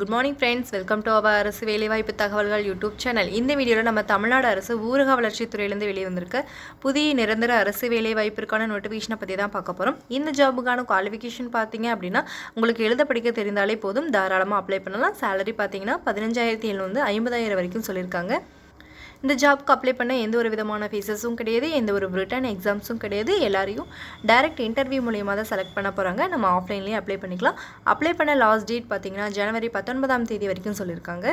Good morning friends welcome to our அரசு வேலைவாய்ப்பு தகவல்கள் யூடியூப் சேனல். இந்த வீடியோவில் நம்ம தமிழ்நாடு அரசு ஊரக வளர்ச்சித்துறையிலேருந்து வெளியே வந்திருக்க புதிய நிரந்தர அரசு வேலைவாய்ப்பிற்கான நோட்டிஃபிகேஷனை பற்றி தான் பார்க்க போகிறோம் இந்த ஜாபுக்கான குவாலிஃபிகேஷன் பார்த்தீங்க அப்படின்னா உங்களுக்கு எழுத படிக்க தெரிந்தாலே போதும். தாராளமாக அப்ளை பண்ணலாம். சேலரி பார்த்தீங்கன்னா பதினஞ்சாயிரத்தி எழுநூறு ஐம்பதாயிரம் வரைக்கும் சொல்லியிருக்காங்க. இந்த ஜாப்க்கு அப்ளை பண்ண எந்த ஒரு விதமான ஃபீஸஸும் கிடையாது எந்த ஒரு ரிட்டன் எக்ஸாம்ஸும் கிடையாது. எல்லாரையும் டைரக்ட் இன்டர்வியூ மூலியமாக தான் செலக்ட் பண்ண போகிறாங்க நம்ம ஆஃப்லைன்லேயே அப்ளை பண்ணிக்கலாம். அப்ளை பண்ண லாஸ்ட் டேட் பார்த்தீங்கன்னா ஜனவரி பத்தொன்பதாம் தேதி வரைக்கும் சொல்லியிருக்காங்க.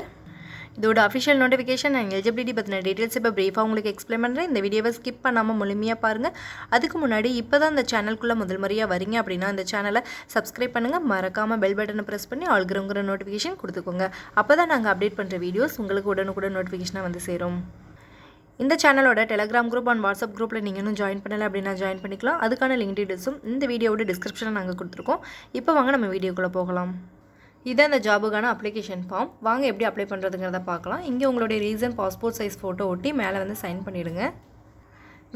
இதோட அஃபிஷியல் நோட்டிஃபிகேஷன் அண்ட் எலிஜிபிலிட்டி பற்றின டீட்டெயில்ஸ் இப்போ ப்ரீஃபாக உங்களுக்கு எக்ஸ்பிளைன் பண்ணுறேன் இந்த வீடியோவை ஸ்கிப் பண்ணாமல் முழுமையாக பாருங்கள் அதுக்கு முன்னாடி இப்போ தான் இந்த சேனல்குள்ளே முதல் முறையாக வரீங்க அப்படின்னா இந்த சேனலை சப்ஸ்கிரைப் பண்ணுங்கள் மறக்காமல் பெல் பட்டனை ப்ரெஸ் பண்ணி ஆல்கிறவங்கிற நோட்டிஃபிகேஷன் கொடுத்துக்கோங்க. அப்போ தான் நாங்கள் அப்டேட் பண்ணுற வீடியோஸ் உங்களுக்கு உடனுக்குடன் நோட்டிஃபிகேஷனாக வந்து சேரும். இந்த சேனலோட டெலகிராம் குரூப் அண்ட் வாட்ஸ்அப் குரூப்பில் நீங்கள் இன்னும் ஜாயின் பண்ணலை அப்படின்னா ஜாயின் பண்ணிக்கலாம். அதுக்கான லிங்க் டீட்டெயில்ஸும் இந்த வீடியோவோட டிஸ்கிரிப்ஷனில் நாங்கள் கொடுத்துருக்கோம். இப்போ வாங்க நம்ம வீடியோக்குள்ளே போகலாம். இதான் இந்த ஜாபுக்கான அப்ளிகேஷன் ஃபார்ம் வாங்க எப்படி அப்ளை பண்ணுறதுங்கிறத பார்க்கலாம். இங்கே உங்களுடைய ரீசன் பாஸ்போர்ட் சைஸ் ஃபோட்டோ ஒட்டி மேலே வந்து சைன் பண்ணிவிடுங்க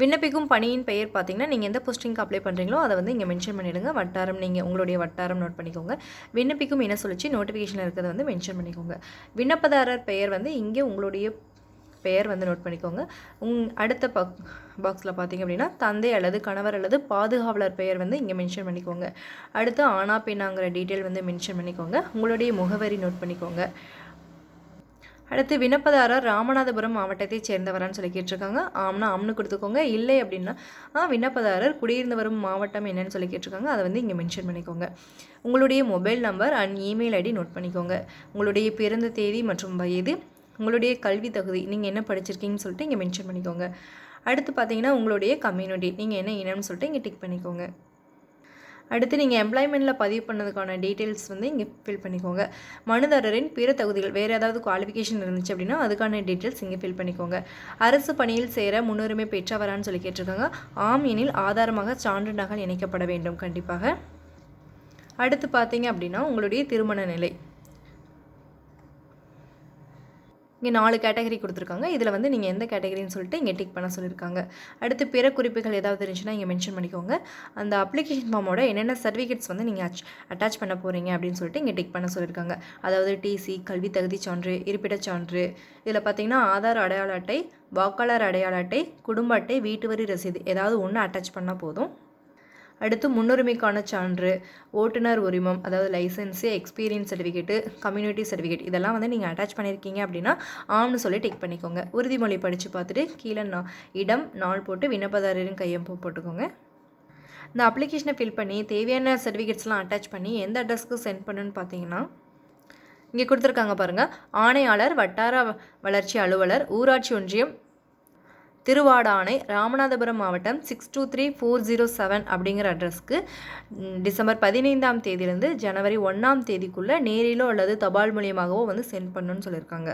விண்ணப்பிக்கும் பணியின் பெயர் பார்த்தீங்கன்னா நீங்கள் எந்த போஸ்டிங்க்கு அப்ளை பண்ணுறீங்களோ அதை வந்து இங்கே மென்ஷன் பண்ணிவிடுங்க வட்டாரம் நீங்கள் உங்களுடைய வட்டாரம் நோட் பண்ணிக்கோங்க. விண்ணப்பிக்கும் என்ன சொல்லிச்சு நோட்டிஃபிகேஷனில் இருக்கிறத வந்து மென்ஷன் பண்ணிக்கோங்க. விண்ணப்பதாரர் பெயர் வந்து இங்கே உங்களுடைய பெயர் வந்து நோட் பண்ணிக்கோங்க. உங் அடுத்த பக் பாக்ஸில் பார்த்தீங்க அப்படின்னா தந்தை அல்லது கணவர் அல்லது பாதுகாவலர் பெயர் வந்து இங்கே மென்ஷன் பண்ணிக்கோங்க. அடுத்து ஆனா பெண்ணாங்கிற டீட்டெயில் வந்து மென்ஷன் பண்ணிக்கோங்க. உங்களுடைய முகவரி நோட் பண்ணிக்கோங்க. அடுத்து விண்ணப்பதாரர் ராமநாதபுரம் மாவட்டத்தை சேர்ந்தவரான்னு சொல்லி கேட்டிருக்காங்க. ஆம்னா ஆம்னு கொடுத்துக்கோங்க. இல்லை அப்படின்னா ஆ விண்ணப்பதாரர் குடியிருந்து வரும் மாவட்டம் என்னன்னு சொல்லி கேட்டிருக்காங்க. அதை வந்து இங்கே மென்ஷன் பண்ணிக்கோங்க. உங்களுடைய mobile number and email ID note பண்ணிக்கோங்க. உங்களுடைய பிறந்த தேதி மற்றும் வயது உங்களுடைய கல்வி தகுதி நீங்கள் என்ன படிச்சிருக்கீங்கன்னு சொல்லிட்டு இங்கே மென்ஷன் பண்ணிக்கோங்க. அடுத்து பார்த்தீங்கன்னா உங்களுடைய கம்யூனிட்டி நீங்கள் என்ன இனம்னு சொல்லிட்டு இங்கே டிக் பண்ணிக்கோங்க. அடுத்து நீங்கள் எம்ப்ளாய்மெண்ட்டில் பதிவு பண்ணதுக்கான டீட்டெயில்ஸ் வந்து இங்கே ஃபில் பண்ணிக்கோங்க. மனுதாரரின் பிற தகுதிகள் வேறு ஏதாவது குவாலிஃபிகேஷன் இருந்துச்சு அப்படின்னா அதுக்கான டீட்டெயில்ஸ் இங்கே ஃபில் பண்ணிக்கோங்க. அரசு பணியில் சேர முன்னுரிமை பெற்றவரான்னு சொல்லி கேட்டிருக்காங்க. ஆம் எனில் ஆதாரமாக சான்று நகல் இணைக்கப்பட வேண்டும் கண்டிப்பாக. அடுத்து பார்த்தீங்க அப்படின்னா உங்களுடைய திருமண நிலை. இங்கே நாலு கேட்டகரி கொடுத்துருக்காங்க. இதில் வந்து நீங்கள் எந்த கேட்டகரின்னு சொல்லிட்டு இங்கே டிக் பண்ண சொல்லியிருக்காங்க. அடுத்து பிற குறிப்புகள் ஏதாவது இருந்துச்சுன்னா இங்கே மென்ஷன் பண்ணிக்கோங்க. அந்த அப்ளிகேஷன் ஃபார்மோட என்னென்ன சர்டிஃபிகேட்ஸ் வந்து நீங்கள் அச் அட்டாச் பண்ண போகிறீங்க அப்படின்னு சொல்லிட்டு இங்கே டிக் பண்ண சொல்லியிருக்காங்க. அதாவது டிசி கல்வி தகுதி சான்று இருப்பிடச் சான்று. இதில் பார்த்தீங்கன்னா ஆதார் அடையாள அட்டை வாக்காளர் அடையாள அட்டை குடும்ப அட்டை வீட்டு வரி ரசீது. ஏதாவது ஒன்று அட்டாச் பண்ணால் போதும். அடுத்து முன்னுரிமைக்கான சான்று ஓட்டுநர் உரிமம் அதாவது licence experience certificate community certificate இதெல்லாம் வந்து நீங்கள் அட்டாச் பண்ணியிருக்கீங்க அப்படின்னா ஆம்னு சொல்லி டிக் பண்ணிக்கோங்க. உறுதிமொழி படித்து பார்த்துட்டு கீழே நா இடம் நாள் போட்டு விண்ணப்பதாரரின் கையொப்பம் போட்டுக்கோங்க. இந்த அப்ளிகேஷனை ஃபில் பண்ணி தேவையான சர்டிஃபிகேட்ஸ்லாம் அட்டாச் பண்ணி எந்த அட்ரஸ்க்கு சென்ட் பண்ணுன்னு பார்த்தீங்கன்னா இங்கே கொடுத்துருக்காங்க பாருங்கள் ஆணையாளர் வட்டார வளர்ச்சி அலுவலர் ஊராட்சி ஒன்றியம் திருவாடானை ராமநாதபுரம் மாவட்டம் six two three four zero seven அப்படிங்கிற அட்ரஸ்க்கு டிசம்பர் பதினைந்தாம் தேதியிலேருந்து ஜனவரி ஒன்றாம் தேதிக்குள்ளே நேரிலோ அல்லது தபால் மூலியமாகவோ வந்து சென்ட் பண்ணணும்னு சொல்லியிருக்காங்க.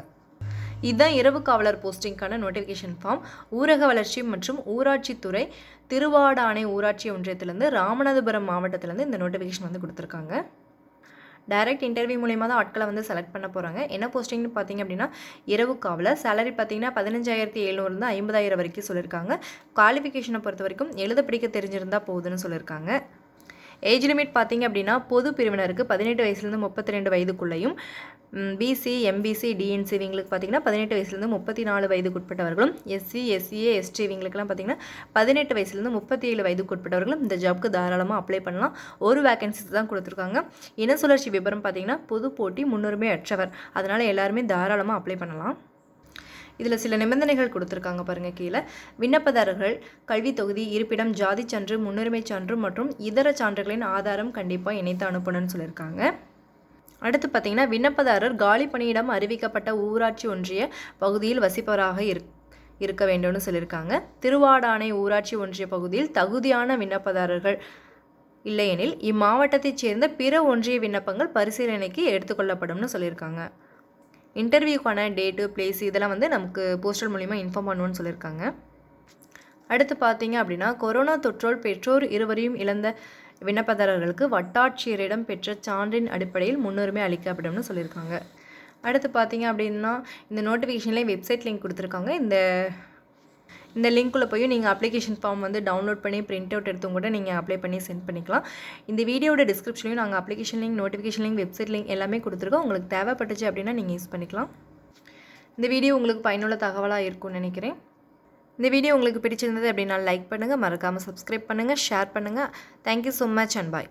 இதுதான் இரவு காவலர் போஸ்டிங்க்கான நோட்டிஃபிகேஷன் ஃபார்ம் ஊரக வளர்ச்சி மற்றும் ஊராட்சித்துறை திருவாடானை ஊராட்சி ஒன்றியத்திலேருந்து ராமநாதபுரம் மாவட்டத்திலேருந்து இந்த நோட்டிஃபிகேஷன் வந்து கொடுத்துருக்காங்க. டைரக்ட் இன்டர்வியூ மூலியமாக தான் ஆட்களை வந்து செலக்ட் பண்ண போகிறாங்க என்ன போஸ்டிங்னு பார்த்தீங்க அப்படின்னா இரவு காவலர். சேலரி பார்த்தீங்கன்னா பதினஞ்சாயிரத்தி எழுநூறுந்து ஐம்பதாயிரம் வரைக்கும் சொல்லியிருக்காங்க குவாலிஃபிகேஷனை பொறுத்த வரைக்கும் எழுத பிடிக்க தெரிஞ்சிருந்தால் போகுதுன்னு சொல்லியிருக்காங்க ஏஜ் லிமிட் பார்த்தீங்க அப்படின்னா பொது பிரிவினருக்கு பதினெட்டு வயசுலேருந்து முப்பத்தி ரெண்டு வயதுக்குள்ளேயும் பிசி எம்பிசி டிஎன்சி இவங்களுக்கு பார்த்தீங்கன்னா பதினெட்டு வயசுலேருந்து முப்பத்தி நாலு வயதுக்குட்பட்டவர்களும் எஸ்சி எஸ்சிஏ எஸ்டி இவங்களுக்குலாம் பார்த்தீங்கன்னா பதினெட்டு வயசுலேருந்து முப்பத்தி ஏழு வயதுக்குட்பட்டவர்களும் இந்த ஜாப்க்கு தாராளமாக அப்ளை பண்ணலாம். ஒரு வேகன்சிஸ் தான் கொடுத்துருக்காங்க. இன சுழற்சி விபரம் பார்த்தீங்கன்னா பொது போட்டி முன்னுரிமை அற்றவர். அதனால் எல்லாருமே தாராளமாக அப்ளை பண்ணலாம். இதில் சில நிபந்தனைகள் கொடுத்துருக்காங்க பாருங்கள் கீழே. விண்ணப்பதாரர்கள் கல்வி தொகுதி இருப்பிடம் ஜாதி சான்று முன்னுரிமை சான்று மற்றும் இதர சான்றுகளின் ஆதாரம் கண்டிப்பாக இணைத்து அனுப்பணும்னு சொல்லியிருக்காங்க. அடுத்து பார்த்தீங்கன்னா விண்ணப்பதாரர் காலி பணியிடம் அறிவிக்கப்பட்ட ஊராட்சி ஒன்றிய பகுதியில் வசிப்பவராக இரு இருக்க வேண்டும்னு சொல்லியிருக்காங்க. திருவாடானை ஊராட்சி ஒன்றிய பகுதியில் தகுதியான விண்ணப்பதாரர்கள் இல்லையெனில் இம்மாவட்டத்தைச் சேர்ந்த பிற ஒன்றிய விண்ணப்பங்கள் பரிசீலனைக்கு எடுத்துக்கொள்ளப்படும்னு சொல்லியிருக்காங்க. இன்டர்வியூக்கான டேட்டு பிளேஸ் இதெல்லாம் வந்து நமக்கு போஸ்டல் மூலிமா இன்ஃபார்ம் பண்ணுவோன்னு சொல்லியிருக்காங்க. அடுத்து பார்த்தீங்க அப்படின்னா கொரோனா தொற்றோல் பெற்றோர் இருவரையும் இழந்த விண்ணப்பதாரர்களுக்கு வட்டாட்சியரிடம் பெற்ற சான்றின் அடிப்படையில் முன்னுரிமை அளிக்கப்படும்னு சொல்லியிருக்காங்க. அடுத்து பார்த்தீங்க அப்படின்னா இந்த நோட்டிஃபிகேஷன்லேயே வெப்சைட் லிங்க் கொடுத்துருக்காங்க. இந்த இந்த லிங்க்குள்ளே போய் நீங்கள் அப்ளிகேஷன் ஃபார்ம் வந்து டவுன்லோட் பண்ணி பிரிண்ட் அவுட் எடுத்தும் கூட நீங்கள் அப்ளை பண்ணி சென்ட் பண்ணிக்கலாம். இந்த வீடியோட டிஸ்கிரிப்ஷன்லையும் நாங்கள் application link notification link website link எல்லாமே கொடுத்துருக்கோம். உங்களுக்கு தேவைப்பட்டுச்சு அப்படின்னா நீங்கள் யூஸ் பண்ணிக்கலாம். இந்த வீடியோ உங்களுக்கு பயனுள்ள தகவலாக இருக்கும்னு நினைக்கிறேன். இந்த வீடியோ உங்களுக்கு பிடிச்சிருந்தது அப்படின்னா லைக் பண்ணுங்கள் மறக்காமல் சப்ஸ்கிரைப் பண்ணுங்கள் ஷேர் பண்ணுங்கள் thank you so much and bye